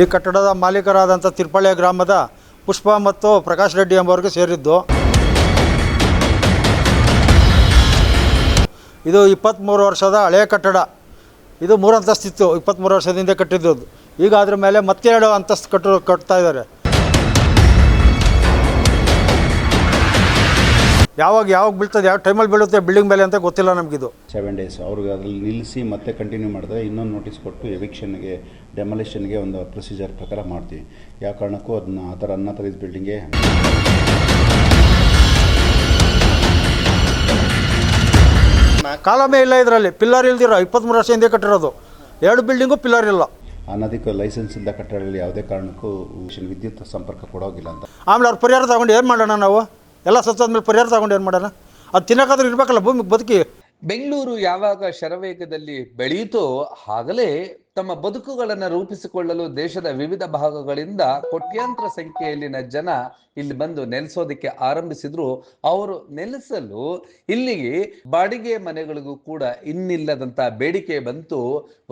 ಈ ಕಟ್ಟಡದ ಮಾಲೀಕರಾದಂಥ ತಿರ್ಪಳ್ಯ ಗ್ರಾಮದ ಪುಷ್ಪ ಮತ್ತು ಪ್ರಕಾಶ್ ರೆಡ್ಡಿ ಎಂಬವರಿಗೆ ಸೇರಿದ್ದು. ಇದು ಇಪ್ಪತ್ತ್ಮೂರು ವರ್ಷದ ಹಳೆಯ ಕಟ್ಟಡ. ಇದು ಮೂರು ಅಂತಸ್ತಿತ್ತು ಇಪ್ಪತ್ತ್ಮೂರು ವರ್ಷದಿಂದ ಕಟ್ಟಿದ್ದು. ಈಗ ಅದ್ರ ಮೇಲೆ ಮತ್ತೆ ಎರಡು ಅಂತಸ್ತು ಕಟ್ಟು ಕಟ್ತಾ ಇದ್ದಾರೆ. ಯಾವಾಗ ಯಾವಾಗ ಬೀಳ್ತದೆ, ಯಾವ ಟೈಮಲ್ಲಿ ಬೀಳುತ್ತೆ ಬಿಲ್ಡಿಂಗ್ ಮೇಲೆ ಅಂತ ಗೊತ್ತಿಲ್ಲ ನಮಗಿದು. ಸೆವೆನ್ ಡೇಸ್ ಅವ್ರಿಗೆ ಅದ್ರಲ್ಲಿ ನಿಲ್ಲಿಸಿ ಮತ್ತೆ ಕಂಟಿನ್ಯೂ ಮಾಡಿದ್ರೆ ಇನ್ನೊಂದು ನೋಟಿಸ್ ಕೊಟ್ಟು ಎವಿಕ್ಷನ್ಗೆ ಡೆಮೊಲಿಷನ್ಗೆ ಒಂದು ಪ್ರೊಸೀಜರ್ ಪ್ರಕಾರ ಮಾಡ್ತೀವಿ. ಯಾವ ಕಾರಣಕ್ಕೂ ಅದನ್ನ ಆ ಥರ ಅನ್ನ ಅನ್ನತರೀಸ್ ಬಿಲ್ಡಿಂಗ್ಗೆ ಕಾಲಮೇ ಇಲ್ಲ ಇದರಲ್ಲಿ. ಪಿಲ್ಲರ್ ಇಲ್ದಿರೋ ಇಪ್ಪತ್ತ್ಮೂರು ವರ್ಷ ಹಿಂದೆ ಕಟ್ಟಿರೋದು. ಎರಡು ಬಿಲ್ಡಿಂಗು ಪಿಲ್ಲರ್ ಇಲ್ಲ. ಅನ್ನೋದಕ್ಕೆ ಲೈಸೆನ್ಸ್ ಇಂದ ಕಟ್ಟಡಗಳಲ್ಲಿ ಯಾವುದೇ ಕಾರಣಕ್ಕೂ ವಿದ್ಯುತ್ ಸಂಪರ್ಕ ಕೊಡೋಗಿಲ್ಲ ಅಂತ. ಆಮೇಲೆ ಅವ್ರು ಪರಿಹಾರ ತಗೊಂಡು ಏನು ಮಾಡೋಣ ನಾವು? ಎಲ್ಲ ಸತ್ತಾದ್ಮೇಲೆ ಪರಿಹಾರ ತಗೊಂಡು ಏನು ಮಾಡೋಣ? ಅದು ತಿನ್ನೋಕ್ಕಾದ್ರೂ ಇರಬೇಕಲ್ಲ ಭೂಮಿಗೆ ಬದುಕಿ. ಬೆಂಗಳೂರು ಯಾವಾಗ ಶರವೇಗದಲ್ಲಿ ಬೆಳೆಯಿತೋ ಆಗಲೇ ತಮ್ಮ ಬದುಕುಗಳನ್ನು ರೂಪಿಸಿಕೊಳ್ಳಲು ದೇಶದ ವಿವಿಧ ಭಾಗಗಳಿಂದ ಕೋಟ್ಯಾಂತರ ಸಂಖ್ಯೆಯಲ್ಲಿನ ಜನ ಇಲ್ಲಿ ಬಂದು ನೆಲೆಸೋದಕ್ಕೆ ಆರಂಭಿಸಿದ್ರು. ಅವರು ನೆಲೆಸಲು ಇಲ್ಲಿಗೆ ಬಾಡಿಗೆ ಮನೆಗಳಿಗೂ ಕೂಡ ಇನ್ನಿಲ್ಲದಂತ ಬೇಡಿಕೆ ಬಂತು.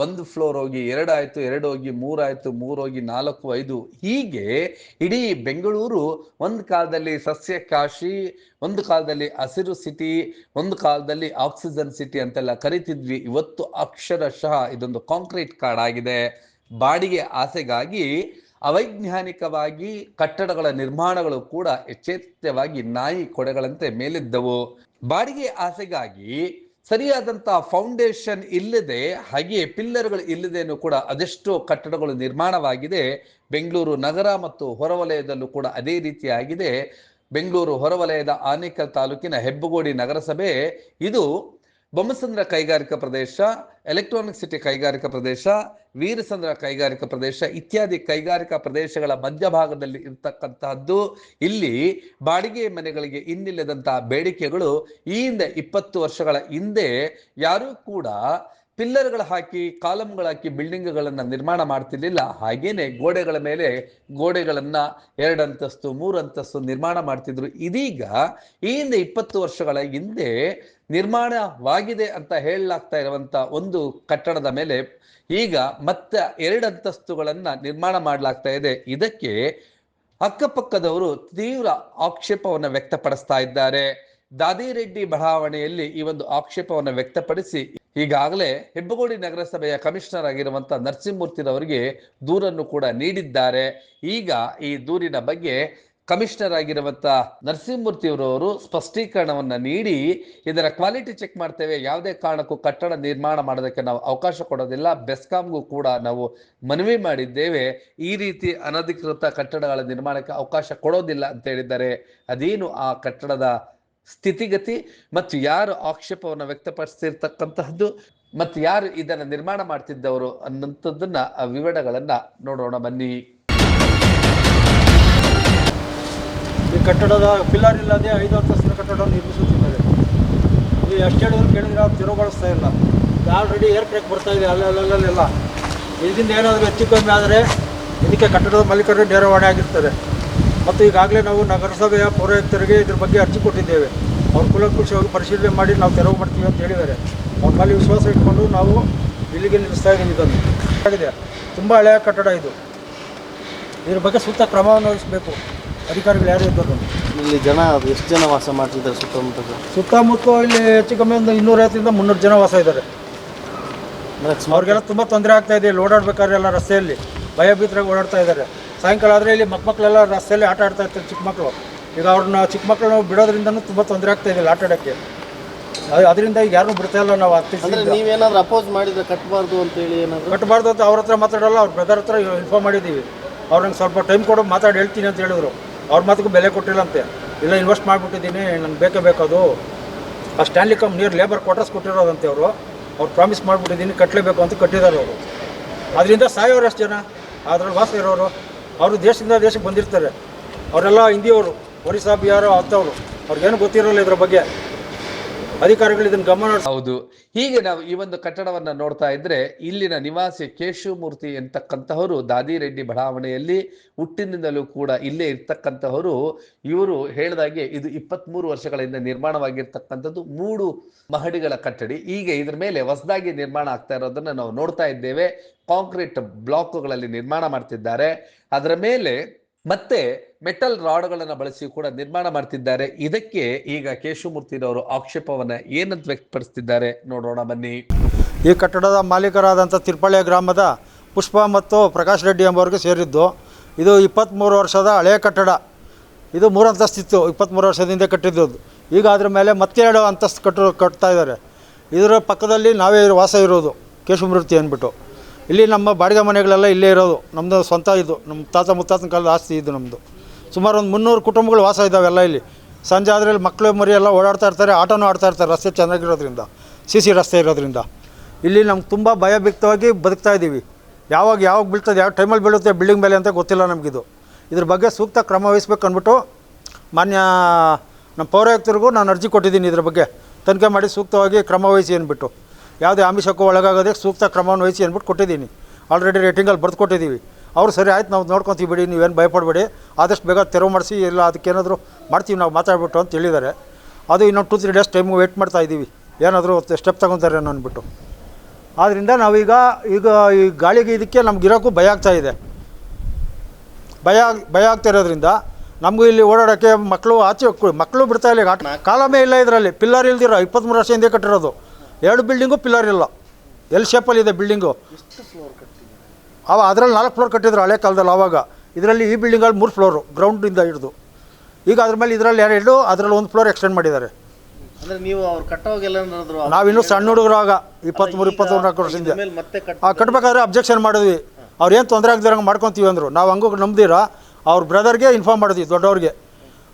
ಒಂದು ಫ್ಲೋರ್ ಹೋಗಿ ಎರಡಾಯ್ತು ಎರಡು ಹೋಗಿ ಮೂರಾಯ್ತು ಮೂರು ಹೋಗಿ ನಾಲ್ಕು ಐದು. ಹೀಗೆ ಇಡೀ ಬೆಂಗಳೂರು ಒಂದು ಕಾಲದಲ್ಲಿ ಸಸ್ಯ ಕಾಶಿ, ಒಂದು ಕಾಲದಲ್ಲಿ ಹಸಿರು ಸಿಟಿ, ಒಂದು ಕಾಲದಲ್ಲಿ ಆಕ್ಸಿಜನ್ ಸಿಟಿ ಅಂತೆಲ್ಲ ಕರಿತಿದ್ವಿ. ಇವತ್ತು ಅಕ್ಷರಶಃ ಇದೊಂದು ಕಾಂಕ್ರೀಟ್ ಕಾಡಾಗಿದೆ ಬಾಡಿಗೆ ಆಸೆಗಾಗಿ ಅವೈಜ್ಞಾನಿಕವಾಗಿ ಕಟ್ಟಡಗಳ ನಿರ್ಮಾಣಗಳು ಕೂಡ ಯಚೇತ್ಯವಾಗಿ ನಾಯಿ ಕೊಡೆಗಳಂತೆ ಮೇಲಿದ್ದವು. ಬಾಡಿಗೆ ಆಸೆಗಾಗಿ ಸರಿಯಾದಂತಹ ಫೌಂಡೇಶನ್ ಇಲ್ಲದೆ ಹಾಗೆಯೇ ಪಿಲ್ಲರ್ಗಳು ಇಲ್ಲದೇನು ಕೂಡ ಅದೆಷ್ಟೋ ಕಟ್ಟಡಗಳು ನಿರ್ಮಾಣವಾಗಿದೆ. ಬೆಂಗಳೂರು ನಗರ ಮತ್ತು ಹೊರವಲಯದಲ್ಲೂ ಕೂಡ ಅದೇ ರೀತಿಯಾಗಿದೆ. ಬೆಂಗಳೂರು ಹೊರವಲಯದ ಆನೇಕಲ್ ತಾಲೂಕಿನ ಹೆಬ್ಬಗೋಡಿ ನಗರಸಭೆ. ಇದು ಬೊಮ್ಮಸಂದ್ರ ಕೈಗಾರಿಕಾ ಪ್ರದೇಶ ಎಲೆಕ್ಟ್ರಾನಿಕ್ ಸಿಟಿ ಕೈಗಾರಿಕಾ ಪ್ರದೇಶ, ವೀರಸಂದ್ರ ಕೈಗಾರಿಕಾ ಪ್ರದೇಶ ಇತ್ಯಾದಿ ಕೈಗಾರಿಕಾ ಪ್ರದೇಶಗಳ ಮಧ್ಯಭಾಗದಲ್ಲಿ ಇರ್ತಕ್ಕಂತಹದ್ದು. ಇಲ್ಲಿ ಬಾಡಿಗೆ ಮನೆಗಳಿಗೆ ಇನ್ನಿಲ್ಲದಂತಹ ಬೇಡಿಕೆಗಳು ಈ ಹಿಂದೆ ಇಪ್ಪತ್ತು ವರ್ಷಗಳ ಹಿಂದೆ ಯಾರೂ ಕೂಡ ಪಿಲ್ಲರ್ಗಳು ಹಾಕಿ ಕಾಲಮ್ಗಳಾಕಿ ಬಿಲ್ಡಿಂಗ್ಗಳನ್ನು ನಿರ್ಮಾಣ ಮಾಡ್ತಿರ್ಲಿಲ್ಲ. ಹಾಗೇನೆ ಗೋಡೆಗಳ ಮೇಲೆ ಗೋಡೆಗಳನ್ನ ಎರಡಂತಸ್ತು, ಮೂರಂತಸ್ತು ನಿರ್ಮಾಣ ಮಾಡ್ತಿದ್ರು. ಇದೀಗ ಈ ಹಿಂದೆ ಇಪ್ಪತ್ತು ವರ್ಷಗಳ ಹಿಂದೆ ನಿರ್ಮಾಣವಾಗಿದೆ ಅಂತ ಹೇಳಲಾಗ್ತಾ ಇರುವಂಥ ಒಂದು ಕಟ್ಟಡದ ಮೇಲೆ ಈಗ ಮತ್ತೆ ಎರಡು ಅಂತಸ್ತುಗಳನ್ನ ನಿರ್ಮಾಣ ಮಾಡಲಾಗ್ತಾ ಇದೆ. ಇದಕ್ಕೆ ಅಕ್ಕಪಕ್ಕದವರು ತೀವ್ರ ಆಕ್ಷೇಪವನ್ನು ವ್ಯಕ್ತಪಡಿಸ್ತಾ ಇದ್ದಾರೆ. ದಾದಿರೆಡ್ಡಿ ಬಡಾವಣೆಯಲ್ಲಿ ಈ ಒಂದು ಆಕ್ಷೇಪವನ್ನು ವ್ಯಕ್ತಪಡಿಸಿ ಈಗಾಗಲೇ ಹೆಬ್ಬಗೋಡಿ ನಗರಸಭೆಯ ಕಮಿಷನರ್ ಆಗಿರುವಂಥ ನರಸಿಂಹಮೂರ್ತಿರವರಿಗೆ ದೂರನ್ನು ಕೂಡ ನೀಡಿದ್ದಾರೆ. ಈಗ ಈ ದೂರಿನ ಬಗ್ಗೆ ಕಮಿಷನರ್ ಆಗಿರುವಂಥ ನರಸಿಂಹಮೂರ್ತಿಯವರವರು ಸ್ಪಷ್ಟೀಕರಣವನ್ನು ನೀಡಿ ಇದರ ಕ್ವಾಲಿಟಿ ಚೆಕ್ ಮಾಡ್ತೇವೆ. ಯಾವುದೇ ಕಾರಣಕ್ಕೂ ಕಟ್ಟಡ ನಿರ್ಮಾಣ ಮಾಡೋದಕ್ಕೆ ನಾವು ಅವಕಾಶ ಕೊಡೋದಿಲ್ಲ. ಬೆಸ್ಕಾಂಗೂ ಕೂಡ ನಾವು ಮನವಿ ಮಾಡಿದ್ದೇವೆ. ಈ ರೀತಿ ಅನಧಿಕೃತ ಕಟ್ಟಡಗಳ ನಿರ್ಮಾಣಕ್ಕೆ ಅವಕಾಶ ಕೊಡೋದಿಲ್ಲ ಅಂತ ಹೇಳಿದ್ದಾರೆ. ಅದೇನು ಆ ಕಟ್ಟಡದ ಸ್ಥಿತಿಗತಿ ಮತ್ತು ಯಾರು ಆಕ್ಷೇಪವನ್ನು ವ್ಯಕ್ತಪಡಿಸ್ತಿರ್ತಕ್ಕಂತಹದ್ದು ಮತ್ತು ಯಾರು ಇದನ್ನು ನಿರ್ಮಾಣ ಮಾಡ್ತಿದ್ದವರು ಅನ್ನೋಂಥದ್ದನ್ನ ಆ ವಿವರಗಳನ್ನ ನೋಡೋಣ ಬನ್ನಿ. ಈ ಕಟ್ಟಡದ ಪಿಲ್ಲರ್ ಇಲ್ಲದೆ ಐದು ಅಂತಸ್ತಿನ ಕಟ್ಟಡ ನಿರ್ಮಿಸುತ್ತಿದ್ದಾರೆ. ಈ ಎಷ್ಟು ಹೇಳಿದ್ರು ಕೇಳಿದ್ರೆ ಅವ್ರು ತಿರುಗೊಳಿಸ್ತಾ ಇಲ್ಲ. ಆಲ್ರೆಡಿ ಏರ್ ಕ್ರೇಕ್ ಬರ್ತಾ ಇದೆ ಅಲ್ಲಲ್ಲಲ್ಲೆಲ್ಲ ಇದರಿಂದ ಏನಾದರೂ ಹೆಚ್ಚು ಕಮ್ಮಿ ಆದರೆ ಇದಕ್ಕೆ ಕಟ್ಟಡದ ಮಾಲೀಕರು ನೇರವಾಣೆ ಆಗಿರ್ತಾರೆ. ಮತ್ತು ಈಗಾಗಲೇ ನಾವು ನಗರಸಭೆಯ ಪೌರಾಯುಕ್ತರಿಗೆ ಇದ್ರ ಬಗ್ಗೆ ಅರ್ಜಿ ಕೊಟ್ಟಿದ್ದೇವೆ. ಅವ್ರು ಕುಲಕುಷವಾಗಿ ಪರಿಶೀಲನೆ ಮಾಡಿ ನಾವು ತೆರವು ಮಾಡ್ತೀವಿ ಅಂತ ಹೇಳಿದ್ದಾರೆ. ಅವ್ರ ಮೇಲೆ ವಿಶ್ವಾಸ ಇಟ್ಕೊಂಡು ನಾವು ಇಲ್ಲಿಗೆ ನಿಲ್ಲಿಸ್ತಾ ಇದ್ದೀವಿ ಇದನ್ನು. ಆಗಿದೆ. ತುಂಬ ಹಳೆಯ ಕಟ್ಟಡ ಇದು. ಇದ್ರ ಬಗ್ಗೆ ಸೂಕ್ತ ಕ್ರಮವನ್ನು ವಹಿಸಬೇಕು ಅಧಿಕಾರಿಗಳು ಯಾರು ಇದ್ದರು ಇಲ್ಲಿ ಜನ ಎಷ್ಟು ಜನ ವಾಸ ಮಾಡ್ತಿದ್ದಾರೆ ಸುತ್ತಮುತ್ತ ಸುತ್ತಮುತ್ತ ಇಲ್ಲಿ ಹೆಚ್ಚು ಕಮ್ಮಿ ಒಂದು ಇನ್ನೂರೈವತ್ತರಿಂದ ಮುನ್ನೂರು ಜನ ವಾಸ ಇದ್ದಾರೆ. ಅವ್ರಿಗೆಲ್ಲ ತುಂಬ ತೊಂದರೆ ಆಗ್ತಾ ಇದೆ. ಇಲ್ಲಿ ಓಡಾಡ್ಬೇಕಾದ್ರೆ ಎಲ್ಲ ರಸ್ತೆಯಲ್ಲಿ ಭಯಭೀತರಾಗಿ ಓಡಾಡ್ತಾ ಇದ್ದಾರೆ. ಸಾಯಂಕಾಲ ಆದರೆ ಇಲ್ಲಿ ಮಕ್ಕಳೆಲ್ಲ ರಸ್ತೆಯಲ್ಲಿ ಆಟ ಆಡ್ತಾ ಇರ್ತಾರೆ ಚಿಕ್ಕ ಮಕ್ಕಳು ಈಗ ಅವ್ರನ್ನ ಚಿಕ್ಕ ಮಕ್ಕಳನ್ನ ಬಿಡೋದ್ರಿಂದನೂ ತುಂಬ ತೊಂದರೆ ಆಗ್ತಾ ಇದೆ ಆಟ ಆಡೋಕ್ಕೆ. ಅದರಿಂದ ಈಗ ಯಾರನ್ನೂ ಬಿಡ್ತಾ ಇಲ್ಲ ನಾವು ಹತ್ತಿರ ನೀವೇನಾದ್ರೂ ಅಪೋಸ್ ಮಾಡಿದ್ರೆ ಕಟ್ಟಬಾರ್ದು ಅಂತೇಳಿ ಏನಾದ್ರು? ಕಟ್ಟಬಾರ್ದು ಅಂತ ಅವ್ರ ಹತ್ರ ಮಾತಾಡಲ್ಲ ಅವ್ರ ಬ್ರದರ್ ಹತ್ರ ಇನ್ಫಾರ್ಮ್ ಮಾಡಿದ್ದೀವಿ. ಅವ್ರು ನಂಗೆ ಸ್ವಲ್ಪ ಟೈಮ್ ಕೊಡು ಮಾತಾಡಿ ಹೇಳ್ತೀನಿ ಅಂತ ಹೇಳಿದ್ರು. ಅವ್ರ ಮಾತಿಗೂ ಬೆಲೆ ಕೊಟ್ಟಿಲ್ಲಂತೆ ಇಲ್ಲ ಇನ್ವೆಸ್ಟ್ ಮಾಡಿಬಿಟ್ಟಿದ್ದೀನಿ ನಂಗೆ ಬೇಕೇ ಬೇಕದು ಆ ಸ್ಟ್ಯಾನ್ಲಿ ನಿಯರ್ ಲೇಬರ್ ಕ್ವಾರ್ಟರ್ಸ್ ಕೊಟ್ಟಿರೋದಂತೆ ಅವರು. ಅವ್ರು ಪ್ರಾಮಿಸ್ ಮಾಡಿಬಿಟ್ಟಿದ್ದೀನಿ ಕಟ್ಟಲೇಬೇಕು ಅಂತ ಕಟ್ಟಿದ್ದಾರೆ ಅವರು. ಅದರಿಂದ ಸಾಯೋರು ಅಷ್ಟು ಜನ? ಅದ್ರಲ್ಲಿ ವಾಸ ಇರೋರು? ಅವರು ದೇಶದಿಂದ ದೇಶಕ್ಕೆ ಬಂದಿರ್ತಾರೆ. ಅವರೆಲ್ಲ ಹಿಂದಿಯವರು ಒರಿಸ್ಸಾ ಬಿಹಾರ ಅಂಥವ್ರು ಅವ್ರಿಗೇನು ಗೊತ್ತಿರೋಲ್ಲ ಇದ್ರ ಬಗ್ಗೆ. ಅಧಿಕಾರಿಗಳು ಇದನ್ನು ಗಮನ ಹೌದು. ಹೀಗೆ ನಾವು ಈ ಒಂದು ಕಟ್ಟಡವನ್ನ ನೋಡ್ತಾ ಇದ್ರೆ ಇಲ್ಲಿನ ನಿವಾಸಿ ಕೇಶವಮೂರ್ತಿ ಎಂತಕ್ಕಂತಹವರು, ದಾದಿರೆಡ್ಡಿ ಬಡಾವಣೆಯಲ್ಲಿ ಹುಟ್ಟಿನಿಂದಲೂ ಕೂಡ ಇಲ್ಲೇ ಇರ್ತಕ್ಕಂತಹವರು, ಇವರು ಹೇಳಿದಾಗೆ ಇದು ಇಪ್ಪತ್ಮೂರು ವರ್ಷಗಳಿಂದ ನಿರ್ಮಾಣವಾಗಿರ್ತಕ್ಕಂಥದ್ದು ಮೂರು ಮಹಡಿಗಳ ಕಟ್ಟಡಿ. ಈಗ ಇದ್ರ ಮೇಲೆ ಹೊಸದಾಗಿ ನಿರ್ಮಾಣ ಆಗ್ತಾ ಇರೋದನ್ನ ನಾವು ನೋಡ್ತಾ ಇದ್ದೇವೆ. ಕಾಂಕ್ರೀಟ್ ಬ್ಲಾಕ್ಗಳಲ್ಲಿ ನಿರ್ಮಾಣ ಮಾಡ್ತಿದ್ದಾರೆ. ಅದರ ಮೇಲೆ ಮತ್ತೆ ಮೆಟಲ್ ರಾಡ್ಗಳನ್ನು ಬಳಸಿ ಕೂಡ ನಿರ್ಮಾಣ ಮಾಡ್ತಿದ್ದಾರೆ. ಇದಕ್ಕೆ ಈಗ ಕೇಶವಮೂರ್ತಿರವರು ಆಕ್ಷೇಪವನ್ನ ಏನಂತ ವ್ಯಕ್ತಪಡಿಸ್ತಿದ್ದಾರೆ ನೋಡೋಣ ಬನ್ನಿ. ಈ ಕಟ್ಟಡದ ಮಾಲೀಕರಾದಂಥ ತಿರ್ಪಳ್ಯ ಗ್ರಾಮದ ಪುಷ್ಪ ಮತ್ತು ಪ್ರಕಾಶ್ ರೆಡ್ಡಿ ಎಂಬವರಿಗೆ ಸೇರಿದ್ದು, ಇದು ಇಪ್ಪತ್ತ್ಮೂರು ವರ್ಷದ ಹಳೆಯ ಕಟ್ಟಡ. ಇದು ಮೂರು ಅಂತಸ್ತಿತ್ತು ಇಪ್ಪತ್ತ್ಮೂರು ವರ್ಷದಿಂದ ಕಟ್ಟಿದ್ದು ಈಗ ಅದ್ರ ಮೇಲೆ ಮತ್ತೆರಡು ಅಂತಸ್ತು ಕಟ್ಟು ಕಟ್ತಾ ಇದ್ದಾರೆ. ಇದರ ಪಕ್ಕದಲ್ಲಿ ನಾವೇ ವಾಸ ಇರೋದು, ಕೇಶವಮೂರ್ತಿ ಅಂದ್ಬಿಟ್ಟು. ಇಲ್ಲಿ ನಮ್ಮ ಬಾಡಿಗೆ ಮನೆಗಳೆಲ್ಲ ಇಲ್ಲೇ ಇರೋದು ನಮ್ಮದು ಸ್ವಂತ ಇದು ನಮ್ಮ ತಾತ ಮುತ್ತಾತನ ಕಾಲದ ಆಸ್ತಿ ಇದು ನಮ್ಮದು ಸುಮಾರು ಒಂದು ಮುನ್ನೂರು ಕುಟುಂಬಗಳು ವಾಸ ಇದ್ದಾವೆಲ್ಲ ಇಲ್ಲಿ. ಸಂಜೆ ಆದರೆ ಮಕ್ಕಳು ಮರಿ ಎಲ್ಲ ಓಡಾಡ್ತಾ ಇರ್ತಾರೆ, ಆಟೋನೂ ಆಡ್ತಾ ಇರ್ತಾರೆ ರಸ್ತೆ ಚೆನ್ನಾಗಿರೋದ್ರಿಂದ ಸಿ ಸಿ ರಸ್ತೆ ಇರೋದ್ರಿಂದ. ಇಲ್ಲಿ ನಮ್ಗೆ ತುಂಬ ಭಯಭೀಕ್ತವಾಗಿ ಬದುಕ್ತಾ ಇದ್ದೀವಿ ಯಾವಾಗ ಯಾವಾಗ ಬೀಳ್ತದೆ, ಯಾವ ಟೈಮಲ್ಲಿ ಬೀಳುತ್ತೆ ಬಿಲ್ಡಿಂಗ್ ಮೇಲೆ ಅಂತ ಗೊತ್ತಿಲ್ಲ ನಮಗಿದು. ಇದ್ರ ಬಗ್ಗೆ ಸೂಕ್ತ ಕ್ರಮ ವಹಿಸ್ಬೇಕು ಅಂದ್ಬಿಟ್ಟು ಮಾನ್ಯ ನಮ್ಮ ಪೌರಾಯುಕ್ತರಿಗೂ ನಾನು ಅರ್ಜಿ ಕೊಟ್ಟಿದ್ದೀನಿ ಇದ್ರ ಬಗ್ಗೆ. ತನಿಖೆ ಮಾಡಿ ಸೂಕ್ತವಾಗಿ ಕ್ರಮ ವಹಿಸಿ ಅಂದ್ಬಿಟ್ಟು. ಯಾವುದೇ ಆಮಿಷಕ್ಕೂ ಒಳಗಾಗೋದೇ ಸೂಕ್ತ ಕ್ರಮವನ್ನು ವಹಿಸಿ ಅಂದ್ಬಿಟ್ಟು ಕೊಟ್ಟಿದ್ದೀನಿ. ಆಲ್ರೆಡಿ ರೇಟಿಂಗಲ್ಲಿ ಬರೆದು ಕೊಟ್ಟಿದ್ದೀವಿ. ಅವ್ರು ಸರಿ ಆಯ್ತು, ನಾವು ನೋಡ್ಕೊತೀವಿ ಬಿಡಿ ನೀವೇನು ಭಯಪಡಬೇಡಿ. ಆದಷ್ಟು ಬೇಗ ತೆರವು ಮಾಡಿಸಿ, ಇಲ್ಲ ಅದಕ್ಕೇನಾದರೂ ಮಾಡ್ತೀವಿ, ನಾವು ಮಾತಾಡ್ಬಿಟ್ಟು ಅಂತ ಹೇಳಿದ್ದಾರೆ. ಅದು ಇನ್ನೊಂದು two three days time wait ಮಾಡ್ತಾ ಇದ್ದೀವಿ. ಏನಾದರೂ ಸ್ಟೆಪ್ ತಗೊತಾರೆ ಅನ್ನೋ ಅಂದ್ಬಿಟ್ಟು. ಆದ್ದರಿಂದ ನಾವೀಗ, ಈಗ ಈ ಗಾಳಿಗೆ ಇದಕ್ಕೆ ನಮ್ಗೆ ಇರೋಕ್ಕೂ ಭಯ ಆಗ್ತಾ ಇದೆ. ಭಯ ಭಯ ಆಗ್ತಾ ಇರೋದ್ರಿಂದ ನಮಗೂ ಇಲ್ಲಿ ಓಡಾಡೋಕ್ಕೆ ಮಕ್ಕಳು ಆಚೆ ಮಕ್ಕಳು ಬಿಡ್ತಾ ಇಲ್ಲ ಈಗ. ಕಾಲಮೇ ಇಲ್ಲ ಇದರಲ್ಲಿ. ಪಿಲ್ಲರ್ ಇಲ್ದಿರೋ ಇಪ್ಪತ್ತ್ಮೂರು ವರ್ಷ ಹಿಂದೆ ಕಟ್ಟಿರೋದು. ಎರಡು ಬಿಲ್ಡಿಂಗು ಪಿಲ್ಲರ್ ಇಲ್ಲ. ಎಲ್ ಶೇಪಲ್ಲಿ ಇದೆ ಬಿಲ್ಡಿಂಗು ಅವ ಅದರಲ್ಲಿ ನಾಲ್ಕು ಫ್ಲೋರ್ ಕಟ್ಟಿದ್ರು ಹಳೆ ಕಾಲದಲ್ಲಿ ಆವಾಗ ಇದರಲ್ಲಿ ಈ ಬಿಲ್ಡಿಂಗಲ್ಲಿ ಮೂರು ಫ್ಲೋರು ಗ್ರೌಂಡಿಂದ ಹಿಡಿದು. ಈಗ ಅದ್ರ ಮೇಲೆ ಇದರಲ್ಲಿ ಎರಡು ಅದರಲ್ಲಿ ಒಂದು ಫ್ಲೋರ್ ಎಕ್ಸ್ಟೆಂಡ್ ಮಾಡಿದ್ದಾರೆ. ಅಂದ್ರೆ ನೀವು ಅವ್ರು ಏನಾದ್ರು ನಾವಿನ್ನೂ ಸಣ್ಣ ಹುಡುಗರು ಆಗ ಇಪ್ಪತ್ತ್ಮೂರು ಇಪ್ಪತ್ತ್ಮೂರು ನಾಲ್ಕು ವರ್ಷದಿಂದ. ಆ ಕಟ್ಟಬೇಕಾದ್ರೆ ಅಬ್ಜೆಕ್ಷನ್ ಮಾಡಿದ್ವಿ. ಅವ್ರು ಏನು ತೊಂದರೆ ಆಗದಿರಂಗೆ ಮಾಡ್ಕೊತೀವಿ ಅಂದರು. ನಾವು ಹಂಗೂ ನಂಬ್ದಿರ ಅವ್ರ ಬ್ರದರ್ಗೆ ಇನ್ಫಾರ್ಮ್ ಮಾಡಿದ್ವಿ ದೊಡ್ಡವ್ರಿಗೆ.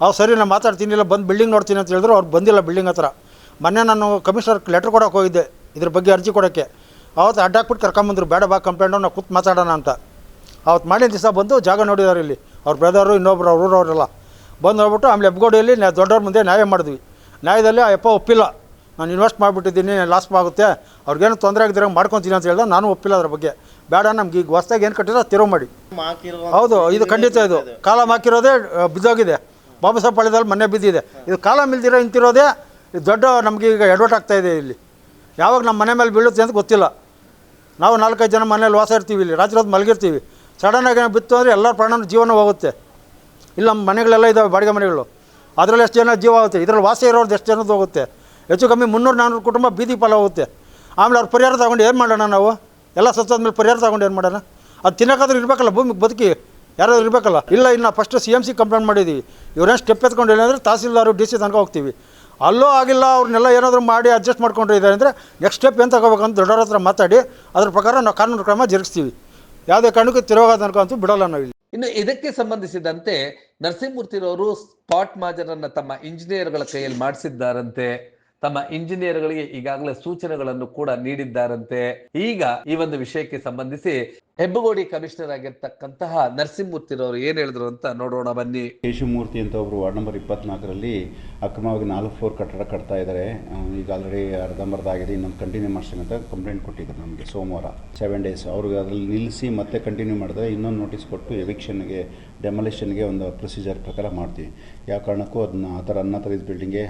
ಅವ್ರು ಸರಿ ನಾನು ಮಾತಾಡ್ತೀನಿ ಇಲ್ಲ ಬಂದು ಬಿಲ್ಡಿಂಗ್ ನೋಡ್ತೀನಿ ಅಂತ ಹೇಳಿದ್ರು ಅವ್ರು ಬಂದಿಲ್ಲ ಬಿಲ್ಡಿಂಗ್ ಹತ್ರ. ಮೊನ್ನೆ ನಾನು ಕಮಿಷನರ್ ಲೆಟ್ರ್ ಕೊಡೋಕೆ ಹೋಗಿದ್ದೆ ಇದ್ರ ಬಗ್ಗೆ ಅರ್ಜಿ ಕೊಡೋಕ್ಕೆ. ಅವತ್ತು ಅಡ್ಡಾಕ್ಬಿಟ್ಟು ಕರ್ಕೊಂಬಂದ್ರು ಬೇಡ ಬಾ ಕಂಪ್ಲೇಂಟ್ ನಾವು ಕೂತ್ ಮಾತಾಡೋಣ ಅಂತ. ಅವತ್ತು ಮಾಡಿದ ದಿವಸ ಬಂದು ಜಾಗ ನೋಡಿದಾರೆ ಇಲ್ಲಿ. ಅವ್ರ ಬ್ರದರು ಇನ್ನೊಬ್ರು ಅವ್ರ ಊರವರೆಲ್ಲ. ಬಂದು ನೋಡ್ಬಿಟ್ಟು ಆಮೇಲೆ ಹೆಬ್ಗೋಡಿಯಲ್ಲಿ ನಾ ದೊಡ್ಡವ್ರ ಮುಂದೆ ನ್ಯಾಯ ಮಾಡಿದ್ವಿ. ನ್ಯಾಯದಲ್ಲಿ ಆ ಯಪ್ಪ ಒಪ್ಪಿಲ್ಲ. ನಾನು ಇನ್ವೆಸ್ಟ್ ಮಾಡಿಬಿಟ್ಟಿದ್ದೀನಿ ಲಾಸ್ ಆಗುತ್ತೆ. ಅವ್ರಿಗೇನು ತೊಂದರೆ ಆಗಿದ್ರೆ ಮಾಡ್ಕೊತೀನಿ ಅಂತ ಹೇಳ್ದೆ ನಾನು ಒಪ್ಪಿಲ್ಲ ಅದ್ರ ಬಗ್ಗೆ. ಬೇಡ ನಮ್ಗೆ ಈಗ ಹೊಸ್ದಾಗಿ ಏನು ಕಟ್ಟಿದ್ರೆ ತಿರುವು ಮಾಡಿ. ಹೌದು ಇದು ಖಂಡಿತ ಇದು. ಕಾಲ ಹಾಕಿರೋದೇ ಬಿದ್ದೋಗಿದೆ. ಬಾಬಾ ಸಾಹೇಬ್ ಪಾಳ್ಯದಲ್ಲಿ ಮೊನ್ನೆ ಬಿದ್ದಿದೆ. ಇದು ಕಾಲ ಮಿಲ್ದಿರೋ ಇಂತಿರೋದೇ ಇದು ದೊಡ್ಡ ನಮಗೆ ಈಗ ಎಡವಟ್ ಆಗ್ತಾ ಇದೆ ಇಲ್ಲಿ. ಯಾವಾಗ ನಮ್ಮ ಮನೆ ಮೇಲೆ ಬೀಳುತ್ತೆ ಅಂತ ಗೊತ್ತಿಲ್ಲ. ನಾವು ನಾಲ್ಕೈದು ಜನ ಮನೇಲಿ ವಾಸ ಇರ್ತೀವಿ ಇಲ್ಲಿ ರಾತ್ರಿ ಹೊತ್ತು ಮಲಗಿರ್ತೀವಿ ಸಡನ್ನಾಗಿ ಬಿತ್ತು ಅಂದರೆ ಎಲ್ಲರ ಪ್ರಾಣ ಜೀವನ ಹೋಗುತ್ತೆ. ಇಲ್ಲಿ, ನಮ್ಮ ಮನೆಗಳೆಲ್ಲ ಇದ್ದಾವೆ ಬಾಡಿಗೆ ಮನೆಗಳು. ಅದರಲ್ಲಿ ಎಷ್ಟು ಜನ ಜೀವ ಆಗುತ್ತೆ? ಇದರಲ್ಲಿ ವಾಸ ಇರೋರ್ದು ಎಷ್ಟು ಜನದ್ದು ಹೋಗುತ್ತೆ? ಹೆಚ್ಚು ಕಮ್ಮಿ ಮುನ್ನೂರು ನಾನ್ನೂರು ಕುಟುಂಬ ಬೀದಿ ಪಾಲ ಹೋಗುತ್ತೆ. ಆಮೇಲೆ ಅವ್ರು ಪರಿಹಾರ ತಗೊಂಡು ಏನು ಮಾಡೋಣ ನಾವು? ಎಲ್ಲ ಸತ್ತೋದ್ಮೇಲೆ ಪರಿಹಾರ ತಗೊಂಡು ಏನು ಮಾಡೋಣ? ಅದು ತಿನ್ನೋಕ್ಕಾದ್ರೂ ಇರಬೇಕಲ್ಲ ಭೂಮಿಗೆ ಬದುಕಿ. ಯಾರಾದ್ರೂ ಇರಬೇಕಲ್ಲ? ಇಲ್ಲ, ಇನ್ನು first C M C complaint ಮಾಡಿದ್ದೀವಿ. ಇವ್ರೇನು ಸ್ಟೆಪ್ ಎತ್ಕೊಂಡು ಅಂದರೆ ತಹಸೀಲ್ದಾರು ಡಿ ಸಿ ತನಕ ಹೋಗ್ತೀವಿ. ಅಲ್ಲೂ ಆಗಿಲ್ಲ, ಅವ್ರನ್ನೆಲ್ಲ ಏನಾದರೂ ಮಾಡಿ ಅಡ್ಜಸ್ಟ್ ಮಾಡ್ಕೊಂಡಿದ್ದಾರೆ ಅಂದರೆ ನೆಕ್ಸ್ಟ್ ಸ್ಟೆಪ್ ಏನು ತಗೋಬೇಕಂತ ದೊಡ್ಡವ್ರ ಹತ್ರ ಮಾತಾಡಿ, ಅದ್ರ ಪ್ರಕಾರ ನಾವು ಕಾನೂನು ಕ್ರಮ ಜರುಗಿಸ್ತೀವಿ. ಯಾವುದೇ ಕಾರಣಕ್ಕೂ ತನಕ ಅಂತೂ ಬಿಡಲ್ಲ ನಾವು ಇನ್ನು ಇದಕ್ಕೆ ಸಂಬಂಧಿಸಿದಂತೆ ನರಸಿಂಹಮೂರ್ತಿರವರು ಸ್ಪಾಟ್ ಮಾಜರನ್ನು ತಮ್ಮ ಇಂಜಿನಿಯರ್ಗಳ ಕೈಯಲ್ಲಿ ಮಾಡಿಸಿದ್ದಾರಂತೆ. ತಮ್ಮ ಇಂಜಿನಿಯರ್ಗಳಿಗೆ ಈಗಾಗಲೇ ಸೂಚನೆಗಳನ್ನು ಕೂಡ ನೀಡಿದ್ದಾರಂತೆ. ಈಗ ಈ ಒಂದು ವಿಷಯಕ್ಕೆ ಸಂಬಂಧಿಸಿ ಹೆಬ್ಬಗೋಡಿ ಕಮಿಷನರ್ ಆಗಿರ್ತಕ್ಕಂತಹ ನರಸಿಂಹಮೂರ್ತಿರವರು ಏನ್ ಹೇಳಿದ್ರು ಅಂತ ನೋಡೋಣ ಬನ್ನಿ. ಕೇಶಮೂರ್ತಿ ಅಂತ ಒಬ್ಬರು ವಾರ್ಡ್ ನಂಬರ್ ಇಪ್ಪತ್ನಾಲ್ಕರಲ್ಲಿ ಅಕ್ರಮವಾಗಿ ನಾಲ್ಕು ಫ್ಲೋರ್ ಕಟ್ಟಡ ಕಟ್ತಾ ಇದ್ದಾರೆ. ಈಗ ಆಲ್ರೆಡಿ ಅರ್ಧಂಬರ್ಧ ಆಗಿದೆ ಇನ್ನೊಂದು ಕಂಟಿನ್ಯೂ ಮಾಡ್ತೀನಿ ಅಂತ ಕಂಪ್ಲೇಂಟ್ ಕೊಟ್ಟಿದ್ರು ನಮಗೆ ಸೋಮವಾರ. ಸೆವೆನ್ ಡೇಸ್ ಅವ್ರಿಗೆ ಅದರಲ್ಲಿ ನಿಲ್ಲಿಸಿ ಮತ್ತೆ ಕಂಟಿನ್ಯೂ ಮಾಡಿದ್ರೆ ಇನ್ನೊಂದು ನೋಟಿಸ್ ಕೊಟ್ಟು ಎವಿಕ್ಷನ್ಗೆ ಡೆಮೊಲೇಷನ್ಗೆ ಒಂದು ಪ್ರೊಸೀಜರ್ ಪ್ರಕಾರ ಮಾಡ್ತೀವಿ. ಯಾವ ಕಾರಣಕ್ಕೂ ಅದನ್ನ ಆ ಥರ ಅನ್ಅಥರೈಸ್ ಬಿಲ್ಡಿಂಗ್ಗೆ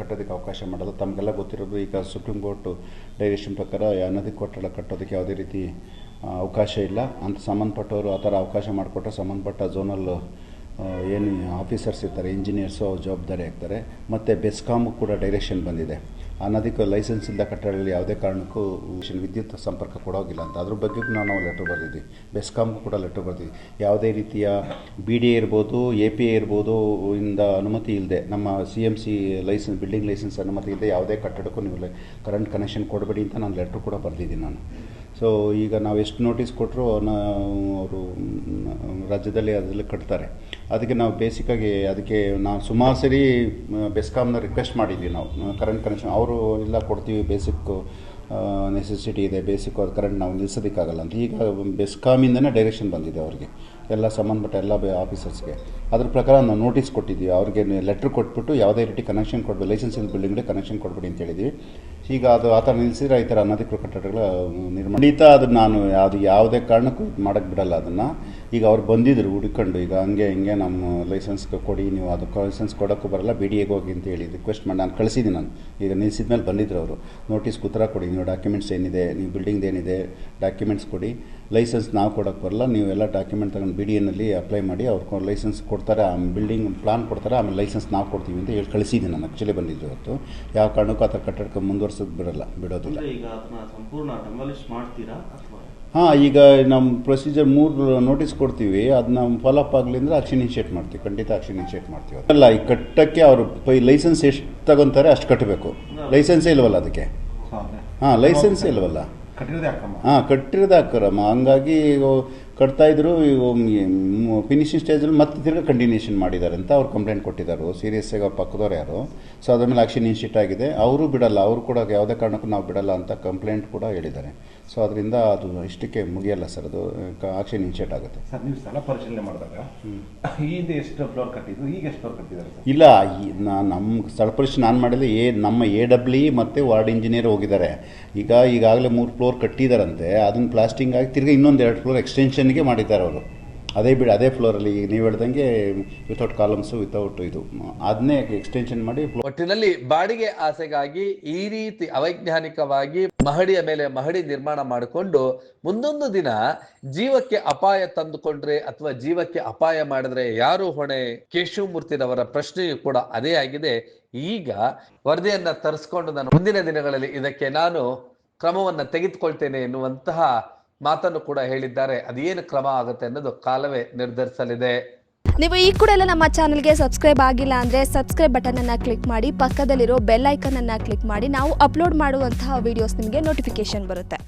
ಕಟ್ಟೋದಕ್ಕೆ ಅವಕಾಶ ಮಾಡೋದು, ತಮಗೆಲ್ಲ ಗೊತ್ತಿರೋದು, ಈಗ ಸುಪ್ರೀಂ ಕೋರ್ಟು ಡೈರೆಕ್ಷನ್ ಪ್ರಕಾರ ನದಿ ಕೊಟ್ಟಡ ಕಟ್ಟೋದಕ್ಕೆ ಯಾವುದೇ ರೀತಿ ಅವಕಾಶ ಇಲ್ಲ. ಅಂತ ಸಂಬಂಧಪಟ್ಟವರು ಆ ಥರ ಅವಕಾಶ ಮಾಡಿಕೊಟ್ರೆ ಸಂಬಂಧಪಟ್ಟ ಝೋನಲ್ ಏನು, ಆಫೀಸರ್ಸ್ ಇರ್ತಾರೆ ಇಂಜಿನಿಯರ್ಸು ಅವ್ರ ಜವಾಬ್ದಾರಿ ಆಗ್ತಾರೆ. ಮತ್ತು ಬೆಸ್ಕಾಮ್ ಕೂಡ ಡೈರೆಕ್ಷನ್ ಬಂದಿದೆ. ಅನಧಿಕ ಲೈಸೆನ್ಸ್ ಇಲ್ಲದ ಕಟ್ಟಡಗಳಲ್ಲಿ ಯಾವುದೇ ಕಾರಣಕ್ಕೂ ವಿದ್ಯುತ್ ಸಂಪರ್ಕ ಕೊಡೋಗಿಲ್ಲ ಅಂತ. ಅದ್ರ ಬಗ್ಗೆ ನಾವು ಲೆಟ್ರ್ ಬರೆದಿದ್ವಿ. ಬೆಸ್ಕಾಮ್ಗೂ ಕೂಡ ಲೆಟ್ರ್ ಬರೆದಿದ್ವಿ. ಯಾವುದೇ ರೀತಿಯ ಬಿ ಡಿ ಎ ಇರ್ಬೋದು ಎ ಪಿ ಎ ಇರ್ಬೋದು, ಇಂದ ಅನುಮತಿ ಇಲ್ಲದೆ ನಮ್ಮ C M C licence building licence ಅನುಮತಿ ಇಲ್ಲದೆ ಯಾವುದೇ ಕಟ್ಟಡಕ್ಕೂ ನೀವು ಕರೆಂಟ್ ಕನೆಕ್ಷನ್ ಕೊಡಬೇಡಿ ಅಂತ ನಾನು ಲೆಟ್ರ್ ಕೂಡ ಬರೆದಿದ್ದೀನಿ ನಾನು. ಸೊ ಈಗ ನಾವು ಎಷ್ಟು ನೋಟಿಸ್ ಕೊಟ್ಟರು ಅವರು ರಾಜ್ಯದಲ್ಲಿ ಅದರಲ್ಲಿ ಕಟ್ತಾರೆ. ಅದಕ್ಕೆ ನಾವು ಬೇಸಿಕ್ಕಾಗಿ ಅದಕ್ಕೆ ನಾವು ಸುಮಾರು ಸರಿ ಬೆಸ್ಕಾಮ್ನ ರಿಕ್ವೆಸ್ಟ್ ಮಾಡಿದ್ವಿ ನಾವು. ಕರೆಂಟ್ ಕನೆಕ್ಷನ್ ಅವರು ಇಲ್ಲ ಕೊಡ್ತೀವಿ ಬೇಸಿಕ್ ನೆಸೆಸಿಟಿ ಇದೆ ಬೇಸಿಕ್ ಕರೆಂಟ್ ನಾವು ನಿಲ್ಲಿಸೋದಕ್ಕಾಗಲ್ಲ ಅಂತ. ಈಗ ಬೆಸ್ಕಾಮಿಂದನೇ ಡೈರೆಕ್ಷನ್ ಬಂದಿದೆ ಅವರಿಗೆ. ಎಲ್ಲ ಸಂಬಂಧಪಟ್ಟ ಎಲ್ಲ ಆಫೀಸರ್ಸ್ಗೆ ಅದ್ರ ಪ್ರಕಾರ ನಾವು ನೋಟಿಸ್ ಕೊಟ್ಟಿದ್ದೀವಿ ಅವ್ರಿಗೆ ಲೆಟ್ರ್ ಕೊಟ್ಬಿಟ್ಟು ಯಾವುದೇ ರೀತಿ ಕನೆಕ್ಷನ್ ಕೊಡ್ಬೇಡಿ ಲೈಸೆನ್ಸ್ ಇಲ್ ಬಿಲ್ಡಿಂಗ್ಗೆ ಕನೆಕ್ಷನ್ ಕೊಡ್ಬೇಡಿ ಅಂತ ಹೇಳಿದ್ವಿ. ಈಗ ಅದು ಆ ಥರ ನಿಲ್ಲಿಸಿದ್ರೆ ಈ ಥರ ಅನಧಿಕೃತ ಕಟ್ಟಡಗಳ ನಿರ್ಮಾಣ. ಅದು ನಾನು ಅದು ಯಾವುದೇ ಕಾರಣಕ್ಕೂ ಮಾಡೋಕ್ಕೆ ಬಿಡಲ್ಲ ಅದನ್ನು. ಈಗ ಅವ್ರು ಬಂದಿದ್ರು, ಹುಡ್ಕೊಂಡು. ಈಗ ಹಂಗೆ ಹಿಂಗೆ ನಮ್ಮ ಲೈಸೆನ್ಸ್ ಕೊಡಿ, ನೀವು ಅದು ಲೈಸೆನ್ಸ್ ಕೊಡೋಕ್ಕೂ ಬರಲ್ಲ ಬಿ ಡಿ ಎಗೆ ಹೋಗಿ ಅಂತ ಹೇಳಿ ರಿಕ್ವೆಸ್ಟ್ ಮಾಡಿ, ನಾನು ಕಳಿಸಿದ್ದೀನಿ ನಾನು. ಈಗ ನಿಲ್ಸಿದ ಮೇಲೆ ಬಂದಿದ್ರು ಅವರು. ನೋಟಿಸ್ ಉತ್ತರ ಕೊಡಿ, ನೀವು ಡಾಕ್ಯುಮೆಂಟ್ಸ್ ಏನಿದೆ, ನೀವು ಬಿಲ್ಡಿಂಗ್ದು ಏನಿದೆ ಡಾಕ್ಯುಮೆಂಟ್ಸ್ ಕೊಡಿ. ಲೈಸೆನ್ಸ್ ನಾವು ಕೊಡೋಕ್ಕೆ ಬರಲ್ಲ, ನೀವು ಎಲ್ಲ ಡಾಕ್ಯುಮೆಂಟ್ ತಗೊಂಡು ಬಿ ಡಿ ಎನಲ್ಲಿ ಅಪ್ಲೈ ಮಾಡಿ ಅವ್ರು ಲೈಸೆನ್ಸ್ ಕೊಡ್ತಾರೆ ಆ ಬಿಲ್ಡಿಂಗ್ ಪ್ಲಾನ್ ಕೊಡ್ತಾರೆ, ಆಮೇಲೆ ಲೈಸೆನ್ಸ್ ನಾವು ಕೊಡ್ತೀವಿ ಅಂತ ಹೇಳಿ ಕಳಿಸಿದ್ದೀನಿ ನಾನು. ಆ್ಯಕ್ಚುಲಿ ಬಂದಿದ್ದು ಇವತ್ತು ಯಾವ ಕಾರಣಕ್ಕೂ ಆ ಥರ ಕಟ್ಟಡಕ್ಕೆ ಮುಂದುವರ್ಸೋದು ಬಿಡಲ್ಲ ಬಿಡೋದಿಲ್ಲ. ಈಗ ಅದನ್ನ ಸಂಪೂರ್ಣ ಡೆಮಾಲಿಷ್ ಮಾಡ್ತೀರಾ ಅಥವಾ? ಹಾಂ ಈಗ ನಮ್ಮ ಪ್ರೊಸೀಜರ್ ಮೂರು ನೋಟಿಸ್ ಕೊಡ್ತೀವಿ ಅದನ್ನ ಫಾಲೋಅಪ್ ಆಗಲಿ ಅಂದರೆ ಆಕ್ಷನ್ ಇನಿಷಿಯೇಟ್ ಮಾಡ್ತೀವಿ ಖಂಡಿತ ಆಕ್ಷನ್ ಇನಿಷಿಯೇಟ್ ಮಾಡ್ತೀವಿ. ಅಲ್ಲ ಈ ಕಟ್ಟಕ್ಕೆ ಅವರು ಪೈ ಲೈಸೆನ್ಸ್ ಎಷ್ಟು ತಗೊಂತಾರೆ ಅಷ್ಟು ಕಟ್ಟಬೇಕು ಲೈಸೆನ್ಸೇ ಇಲ್ವಲ್ಲ ಅದಕ್ಕೆ? ಹಾಂ ಲೈಸೆನ್ಸ್ ಇಲ್ವಲ್ಲ? ಕಟ್ಟಿರೋದೇ ಹಾಂ ಕಟ್ಟಿರೋದು ಹಾಕರಮ್ಮ ಹಂಗಾಗಿ ಈಗ ಕಟ್ತಾ ಇದ್ರು ಫಿನಿಶಿಂಗ್ ಸ್ಟೇಜಲ್ಲಿ ಮತ್ತೆ ತಿರ್ಗಿ ಕಂಟಿನ್ಯೂಷನ್ ಮಾಡಿದ್ದಾರೆ ಅಂತ ಅವ್ರು ಕಂಪ್ಲೇಂಟ್ ಕೊಟ್ಟಿದ್ದಾರೆ. ಸೀರಿಯಸ್ ಆಗಿ ಅವ್ರ ಪಕ್ಕದವ್ರು ಯಾರು? ಸೊ ಅದ್ರ ಮೇಲೆ ಆಕ್ಷನ್ ಇನ್ಸ್ಟಿಟ್ ಆಗಿದೆ. ಅವರು ಬಿಡಲ್ಲ ಅವರು ಕೂಡ ಯಾವುದೇ ಕಾರಣಕ್ಕೂ ನಾವು ಬಿಡಲ್ಲ ಅಂತ ಕಂಪ್ಲೇಂಟ್ ಕೂಡ ಹೇಳಿದ್ದಾರೆ. ಸೊ ಅದರಿಂದ ಅದು ಇಷ್ಟಕ್ಕೆ ಮುಗಿಯಲ್ಲ ಸರ್ ಅದು ಆಕ್ಷನ್ ಇನ್ಸ್ಟಿಟ್ ಆಗುತ್ತೆ. ಸರ್ ನೀವು ಸ್ಥಳ ಪರಿಶೀಲನೆ ಮಾಡಿದಾಗ ಈಗ ಎಷ್ಟು ಫ್ಲೋರ್ ಕಟ್ಟಿದ್ರು ಈಗ ಎಷ್ಟು ಫ್ಲೋರ್ ಕಟ್ಟಿದ್ದಾರೆ ಇಲ್ಲ ನಮ್ಮ ಸ್ಥಳ ಪರಿಶೀಲನೆ ನಾನು ಮಾಡಿದ್ರೆ ಎ ನಮ್ಮ ಎ ಡಬ್ಲ್ಯೂ ಮತ್ತು ವಾರ್ಡ್ ಇಂಜಿನಿಯರ್ ಹೋಗಿದ್ದಾರೆ. ಈಗ ಈಗಾಗಲೇ ಮೂರು ಫ್ಲೋರ್ ಕಟ್ಟಿದಾರಂತೆ ಅದನ್ನು ಪ್ಲಾಸ್ಟಿಂಗ್ ಆಗಿ ತಿರ್ಗಿ ಇನ್ನೊಂದು ಎರಡು ಫ್ಲೋರ್ ಎಕ್ಸ್ಟೆನ್ಷನ್ಗೆ ಮಾಡಿದ್ದಾರೆ ಅವರು. ಅದೇ ಬಿಡಿ, ಅದೇ ಫ್ಲೋರಲ್ಲಿ ಈಗ ನೀವು ಹೇಳ್ದಂಗೆ ವಿತೌಟ್ ಕಾಲಮ್ಸು ವಿತೌಟ್ ಇದು. ಅದನ್ನೇ ಎಕ್ಸ್ಟೆನ್ಷನ್ ಮಾಡಿ ಒಟ್ಟಿನಲ್ಲಿ ಬಾಡಿಗೆ ಆಸೆಗಾಗಿ ಈ ರೀತಿ ಅವೈಜ್ಞಾನಿಕವಾಗಿ ಮಹಡಿಯ ಮೇಲೆ ಮಹಡಿ ನಿರ್ಮಾಣ ಮಾಡಿಕೊಂಡು ಮುಂದೊಂದು ದಿನ ಜೀವಕ್ಕೆ ಅಪಾಯ ತಂದುಕೊಂಡ್ರೆ ಅಥವಾ ಜೀವಕ್ಕೆ ಅಪಾಯ ಮಾಡಿದ್ರೆ ಯಾರು ಹೊಣೆ? ಕೇಶವಮೂರ್ತಿರವರ ಪ್ರಶ್ನೆಯೂ ಕೂಡ ಅದೇ ಆಗಿದೆ. ಈಗ ವರದಿಯನ್ನ ತರಿಸ್ಕೊಂಡು ನಾನು ಮುಂದಿನ ದಿನಗಳಲ್ಲಿ ಇದಕ್ಕೆ ನಾನು ಕ್ರಮವನ್ನ ತೆಗೆದುಕೊಳ್ತೇನೆ ಎನ್ನುವಂತಹ ಮಾತನ್ನು ಕೂಡ ಹೇಳಿದ್ದಾರೆ. ಅದೇನು ಕ್ರಮ ಆಗುತ್ತೆ ಅನ್ನೋದು ಕಾಲವೇ ನಿರ್ಧರಿಸಲಿದೆ. ನೀವು ಈ ಕೂಡ ಎಲ್ಲ ನಮ್ಮ ಚಾನಲ್ಗೆ ಸಬ್ಸ್ಕ್ರೈಬ್ ಆಗಿಲ್ಲ ಅಂದ್ರೆ ಸಬ್ಸ್ಕ್ರೈಬ್ ಬಟನ್ ಅನ್ನ ಕ್ಲಿಕ್ ಮಾಡಿ, ಪಕ್ಕದಲ್ಲಿರೋ ಬೆಲ್ ಐಕನನ್ನು ಕ್ಲಿಕ್ ಮಾಡಿ. ನಾವು ಅಪ್ಲೋಡ್ ಮಾಡುವಂತಹ ವಿಡಿಯೋಸ್ ನಿಮಗೆ ನೋಟಿಫಿಕೇಶನ್ ಬರುತ್ತೆ.